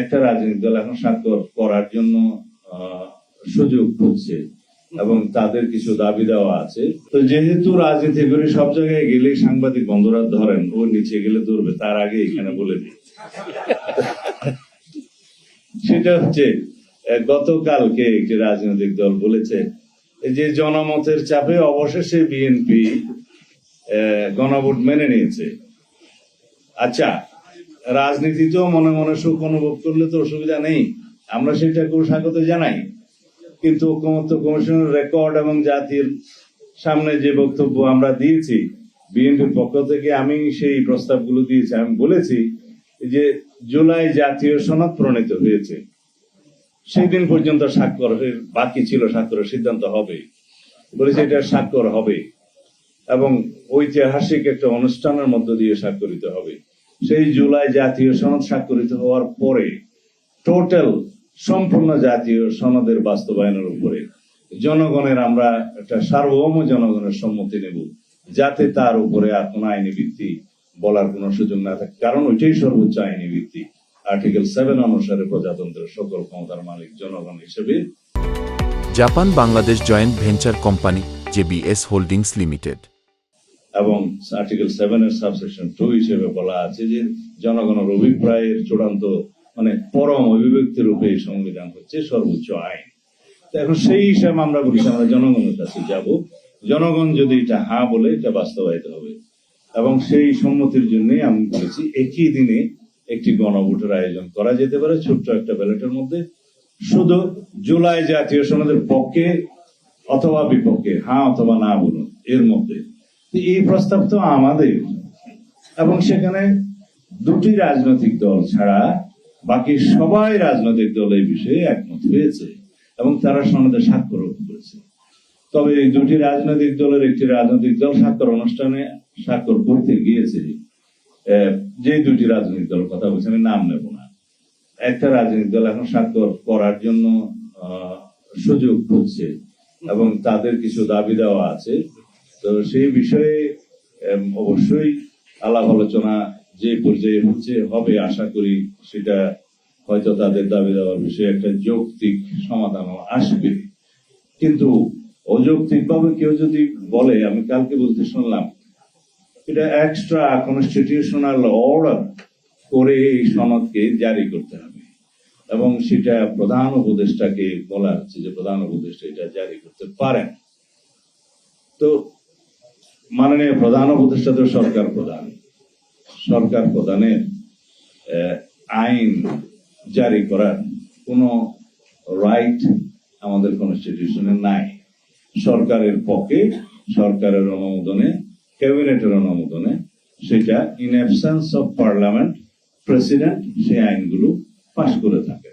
একটা রাজনৈতিক দল এখন স্বাক্ষর করার জন্য সুযোগ খুঁজছে এবং তাদের কিছু দাবি দেওয়া আছে। তো যেহেতু রাজনীতি করে সব জায়গায় গেলে সাংবাদিক বন্ধুরা ধরেন, ও নিচে গেলে ধরবে, তার আগে এখানে বলে দিই। সেটা হচ্ছে গতকালকে একটি রাজনৈতিক দল বলেছে যে জনমতের চাপে অবশেষে বিএনপি গণভোট মেনে নিয়েছে। আচ্ছা রাজনীতিতেও মনে মনে সুখ অনুভব করলে তো অসুবিধা নেই। আমরা সেটাকেও স্বাগত জানাই। কিন্তু ঐক্যমত্য কমিশনের রেকর্ড এবং জাতির সামনে যে বক্তব্য আমরা দিয়েছি, বিএনপির পক্ষ থেকে আমি সেই প্রস্তাবগুলো দিয়েছি। আমি বলেছি যে জুলাই জাতীয় সনদ প্রণীত হয়েছে। সেই দিন পর্যন্ত স্বাক্ষরের বাকি ছিল স্বাক্ষরের সিদ্ধান্ত হবে। বলেছে এটা স্বাক্ষর হবে এবং ঐতিহাসিক একটা অনুষ্ঠানের মধ্য দিয়ে স্বাক্ষরিত হবে। সেই জুলাই জাতীয় সনদ স্বাক্ষরিত হওয়ার পরে টোটাল সম্পূর্ণ জাতীয় সনদের বাস্তবায়নের উপরে জনগণের আমরা একটা সার্বভৌম জনগণের সম্মতি নেব, যাতে তার উপরে আর কোনো আইনি ভিত্তি বলার কোনো সুযোগ না থাকে। কারণ ওইটাই সর্বোচ্চ আইনি ভিত্তি। আর্টিকেল সেভেন অনুসারে প্রজাতন্ত্রের সকল ক্ষমতার মালিক জনগণ হিসেবে। Japan Bangladesh joint venture company, JBS holdings limited. এবং আর্টিকেল সেভেন এর সাবসেকশন টু হিসেবে বলা আছে যে, জনগণের অভিপ্রায়ের চূড়ান্ত মানে পরম অভিব্যক্তি রূপে এই সংবিধান হচ্ছে সর্বোচ্চ আইন। এখন সেই হিসাবে আমরা বলছি, আমরা জনগণের কাছে যাব। জনগণ যদি এটা হা বলে, এটা বাস্তবায়িত হবে। এবং সেই সম্মতির জন্যই আমি বলেছি, একই দিনে একটি গণভোটের আয়োজন করা যেতে পারে, ছোট্ট একটা ব্যালটের মধ্যে। শুধু জুলাই জাতীয় সনদের পক্ষে অথবা বিপক্ষে হ্যাঁ অথবা না বলুন, এর মধ্যে। এই প্রস্তাব তো আমাদের। এবং সেখানে দুটি রাজনৈতিক দল ছাড়া বাকি সবাই রাজনৈতিক দল এই বিষয়ে একমত হয়েছে এবং তারা সনদে স্বাক্ষর করেছে। তবে এই দুটি রাজনৈতিক দলের একটি রাজনৈতিক দল স্বাক্ষর অনুষ্ঠানে স্বাক্ষর করতে গিয়েছে। যে দুটি রাজনৈতিক দলের কথা বলছি, আমি নাম নেব না। একটা রাজনৈতিক দল এখন স্বাক্ষর করার জন্য সুযোগ খুঁজছে এবং তাদের কিছু দাবি দেওয়া আছে। তো সেই বিষয়ে অবশ্যই আলাপ আলোচনা যে পর্যায়ে হচ্ছে, হবে আশা করি সেটা হয়তো তাদের দাবি দেওয়ার বিষয়ে একটা যৌক্তিক সমাধান আসবে। কিন্তু অযৌক্তিক ভাবে কেউ যদি বলে, আমি কালকে বলতে শুনলাম, এটা এক্সট্রা কনস্টিটিউশনাল অর্ডার করে এই সনদকে জারি করতে হবে। এবং সেটা প্রধান উপদেষ্টাকে বলা হচ্ছে যে প্রধান উপদেষ্টা এটা জারি করতে পারেন। তো মাননীয় প্রধান উপদেষ্টা তো সরকার প্রধান। সরকার প্রধানের আইন জারি করার কোনো রাইট আমাদের কনস্টিটিউশনে নাই। সরকারের পক্ষে, সরকারের অনুমোদনে ক্যাবিনেটের অনুমোদনে সেটা in absence of parliament president সেই আইনগুলো পাশ করে থাকে।